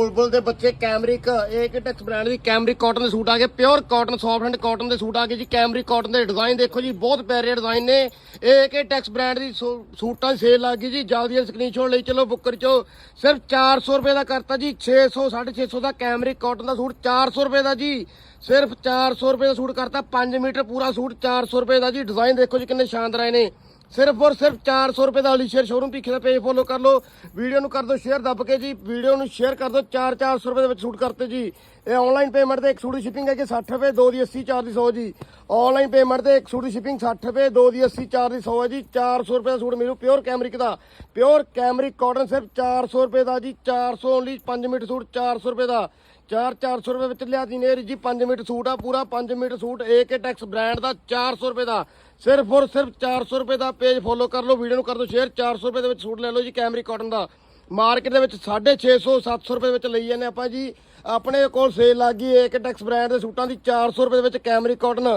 ਬੁਲਬੁਲ ਦੇ ਬੱਚੇ ਕੈਮਰਿਕ, ਇਹ ਏਕ ਟੈਕਸ ਬ੍ਰਾਂਡ ਦੀ ਕੈਮਰਿਕ ਕਾਟਨ ਦੇ ਸੂਟ ਆ ਗਏ pure cotton soft and cotton ਦੇ ਸੂਟ ਆ ਗਏ ਜੀ। ਕੈਮਰਿਕ ਕਾਟਨ ਦੇ ਡਿਜ਼ਾਈਨ ਦੇਖੋ ਜੀ, ਬਹੁਤ ਪਿਆਰੇ ਡਿਜ਼ਾਈਨ ਨੇ। ਇਹ ਏਕ ਟੈਕਸ ਬ੍ਰਾਂਡ ਦੀ ਸੂ- ਸੂਟਾਂ ਦੀ ਸੇਲ ਲੱਗ ਗਈ ਜੀ। ਜਲਦੀ ਸਕਰੀਨਸ਼ਾਟ ਲਈ ਚਲੋ, ਬੁੱਕ ਕਰ ਚੋ ਸਿਰਫ 400 ਰੁਪਏ ਦਾ ਕਰਤਾ ਜੀ 600 650 ਦਾ ਕੈਮਰਿਕ ਕਾਟਨ ਦਾ ਸੂਟ 400 ਰੁਪਏ ਦਾ ਜੀ। ਸਿਰਫ 400 ਰੁਪਏ ਦਾ ਸੂਟ ਕਰਤਾ 5 ਮੀਟਰ ਪੂਰਾ ਸੂਟ 400 ਰੁਪਏ ਦਾ ਜੀ। ਡਿਜ਼ਾਈਨ ਦੇਖੋ ਜੀ ਕਿੰਨੇ ਸ਼ਾਨਦਾਰ ਆਏ ਨੇ। ਸਿਰਫ ਔਰ ਸਿਰਫ 400 ਰੁਪਏ ਦਾ ਅਲੀ ਸ਼ੇਅਰ ਸ਼ੋਰੂਮ ਭੀਖੇ ਦਾ ਪੇਜ ਫੋਲੋ ਕਰ ਲਓ। ਵੀਡੀਓ ਨੂੰ ਕਰ ਦਿਓ ਸ਼ੇਅਰ ਦੱਬ ਕੇ ਜੀ। ਵੀਡੀਓ ਨੂੰ ਸ਼ੇਅਰ ਕਰ ਦਿਓ 4-400 ਰੁਪਏ ਦੇ ਵਿੱਚ ਸੂਟ ਕਰਤੇ ਜੀ। ਇਹ ਆਨਲਾਈਨ ਪੇਮੈਂਟ ਤੇ ਇੱਕ ਸੂਟ ਦੀ ਸ਼ਿਪਿੰਗ ਹੈ ਕਿ 60 ਰੁਪਏ, ਦੋ ਦੀ 80 ਚਾਰ ਦੀ 100 ਜੀ। ਆਨਲਾਈਨ ਪੇਮੈਂਟ ਤੇ ਇੱਕ ਸੂਟ ਦੀ ਸ਼ਿਪਿੰਗ 60 ਰੁਪਏ, ਦੋ ਦੀ 80 ਚਾਰ ਦੀ 100 ਹੈ ਜੀ। 400 ਰੁਪਏ ਦਾ ਸੂਟ ਮਿਲੂ ਪਿਓਰ ਕੈਮਰਿਕ ਦਾ। ਪਿਓਰ ਕੈਮਰਿਕ ਕਾਟਨ ਸਿਰਫ 400 ਰੁਪਏ ਦਾ ਜੀ। 400 ਓਨਲੀ 5 ਮੀਟਰ ਸੂਟ 400 ਰੁਪਏ ਦਾ। 4-400 ਰੁਪਏ ਵਿੱਚ ਲਿਆ ਦੀ ਨੇਰ ਜੀ। 5 ਮੀਟਰ ਸੂਟ ਆ ਪੂਰਾ। 5 metre suit AK Tex brand ਦਾ 400 ਰੁਪਏ ਦਾ। ਸਿਰਫ ਔਰ ਸਿਰਫ 400 ਰੁਪਏ ਦਾ ਪੇਜ ਫੋਲੋ ਕਰ ਲਓ ਵੀਡੀਓ ਨੂੰ ਕਰ ਦਿਓ ਸ਼ੇਅਰ 400 ਰੁਪਏ ਦੇ ਵਿੱਚ ਸੂਟ ਲੈ ਲਓ ਜੀ ਕੈਮਰੀ ਕਾਟਨ ਦਾ। ਮਾਰਕੀਟ ਦੇ ਵਿੱਚ 650 700 ਰੁਪਏ ਦੇ ਵਿੱਚ ਲਈ ਜਾਂਦੇ ਆਪਾਂ ਜੀ। ਆਪਣੇ ਕੋਲ ਸੇਲ ਲੱਗ ਗਈ ਏਕੇ ਟੈਕਸ ਬ੍ਰਾਂਡ ਦੇ ਸੂਟਾਂ ਦੀ 400 ਰੁਪਏ ਦੇ ਵਿੱਚ ਕੈਮਰੀ ਕਾਟਨ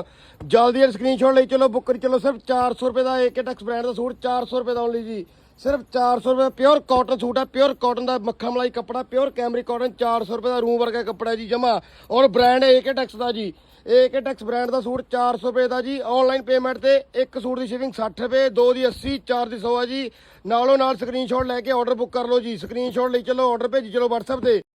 ਜਲਦੀ ਸਕਰੀਨਸ਼ਾਟ ਲਈ ਚਲੋ ਬੁੱਕ ਕਰੀ ਚਲੋ, ਸਿਰਫ 400 ਰੁਪਏ ਦਾ ਏਕੇ ਟੈਕਸ ਬ੍ਰਾਂਡ ਦਾ ਸੂਟ 400 ਰੁਪਏ ਦਾ ਓਨਲੀ ਜੀ। ਸਿਰਫ 400 ਰੁਪਏ ਪਿਓਰ ਕਾਟਨ ਸੂਟ ਹੈ ਪਿਓਰ ਕਾਟਨ ਦਾ ਮੱਖਾ ਮਲਾਈ ਕੱਪੜਾ ਪਿਓਰ ਕੈਮਰਿਕ ਕਾਟਨ 400 ਰੁਪਏ ਦਾ ਰੂਮ ਵਰਗਾ ਕੱਪੜਾ ਜੀ ਜਮਾ। ਔਰ ਬ੍ਰਾਂਡ ਏਕੇ ਟੈਕਸ ਦਾ ਜੀ। ਏਕੇ ਟੈਕਸ ਬ੍ਰਾਂਡ ਦਾ ਸੂਟ 400 ਰੁਪਏ ਦਾ ਜੀ। ਆਨਲਾਈਨ ਪੇਮੈਂਟ ਤੇ ਇੱਕ ਸੂਟ ਦੀ ਸ਼ਿਪਿੰਗ 60 ਰੁਪਏ, ਦੋ ਦੀ 80 ਚਾਰ ਦੀ 100 ਆ ਜੀ। ਨਾਲੋਂ ਨਾਲ ਸਕਰੀਨਸ਼ਾਟ ਲੈ ਕੇ ਆਰਡਰ ਬੁੱਕ ਕਰ ਲਓ ਜੀ। ਸਕਰੀਨਸ਼ਾਟ ਲਈ ਚਲੋ ਆਰਡਰ ਭੇਜੀ ਚਲੋ WhatsApp ਤੇ।